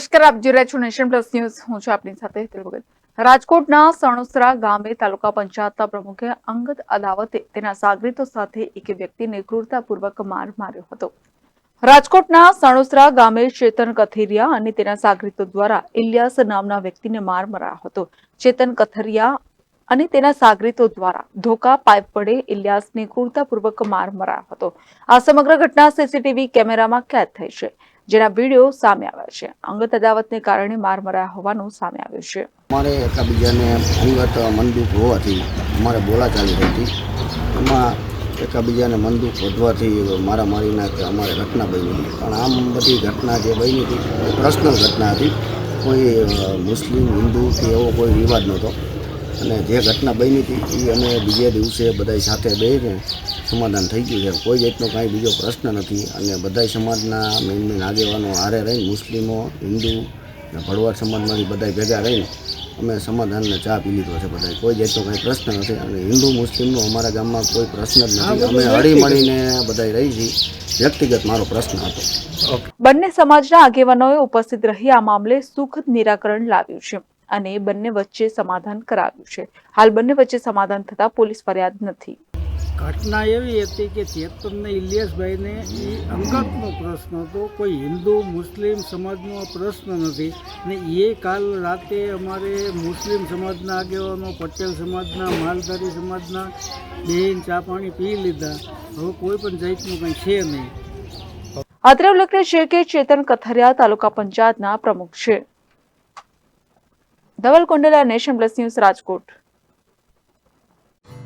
નમસ્કાર, આપ જોઈ રહ્યા છો નેશન પ્લસ ન્યૂઝ. હું છું આપની સાથે હેતલ રાજકોટના સણોસરા ગામે તાલુકા પંચાયતના પ્રમુખે અંગત અદાવતે તેના સાગરીતો સાથે એક વ્યક્તિને ક્રૂરતાપૂર્વક માર માર્યો હતો. રાજકોટના સણોસરા ગામે ચેતન કથેરિયા અને તેના સાગરીતો દ્વારા ઇલિયાસ નામના વ્યક્તિને માર મરાયો હતો. ચેતન કથરિયા અને તેના સાગરીતો દ્વારા ધોકા પાઇપ વડે ઇલિયાસને ક્રૂરતાપૂર્વક માર મરાયો હતો. આ સમગ્ર ઘટના સીસીટીવી કેમેરામાં કેદ થઈ છે. જેના વીડિયો સામે આવ્યા છે. અંગત અદાવતને કારણે માર મરાયા હોવાનું સામે આવ્યું છે. અમારે એકાબીજાને અંગત મનદુખ હોવાથી અમારે બોલાચાલી રહી હતી. એમાં એકાબીજાને મનદુખ વધવાથી મારામારીના કે અમારે ઘટના બની હતી. પણ આમ બધી ઘટના જે બની હતી પર્સનલ ઘટના હતી, કોઈ મુસ્લિમ, હિન્દુ કે એવો કોઈ વિવાદ નહોતો. અને જે ઘટના બની હતી એ અમે બીજે દિવસે બધા સાથે બેસીને સમાધાન થઈ ગયું છે. કોઈ જાતનો કાંઈ બીજો પ્રશ્ન નથી. અને બધા સમાજના મેન મેન આગેવાનો હારે રહીને મુસ્લિમો હિન્દુ અને ભરવાડ સમાજમાંથી બધા ભેગા રહીને અમે સમાધાનને ચા પી લીધો છે બધા કોઈ જાતનો કાંઈ પ્રશ્ન નથી. અને હિન્દુ મુસ્લિમનો અમારા ગામમાં કોઈ પ્રશ્ન જ નથી. અમે હળી મળીને બધા રહી છીએ. વ્યક્તિગત મારો પ્રશ્ન હતો. બંને સમાજના આગેવાનોએ ઉપસ્થિત રહી આ મામલે સુખદ નિરાકરણ લાવ્યું છે અને બંને વચ્ચે સમાધાન કરાવ્યું છે. હાલ બંને વચ્ચે સમાધાન થતા પોલીસ ફરિયાદ નથી. ઘટના એવી હતી કે ચેતનને ઇલિયાસભાઈને એ અંગતનો પ્રશ્ન હતો. કોઈ હિન્દુ, મુસ્લિમ સમાજનો પ્રશ્ન નથી. ને એ કાલ રાતે અમારે મુસ્લિમ સમાજના આગેવાનો, પટેલ સમાજના, માલધારી સમાજના બેન ચા પાણી પી લીધા. હવે કોઈ પણ જાતનું કંઈ છે નહીં. અત્રે ઉલ્લેખનીય છે કે ચેતન કથરિયા તાલુકા પંચાયતના પ્રમુખ છે. Dhaval Kundla Nation Plus News Rajkot.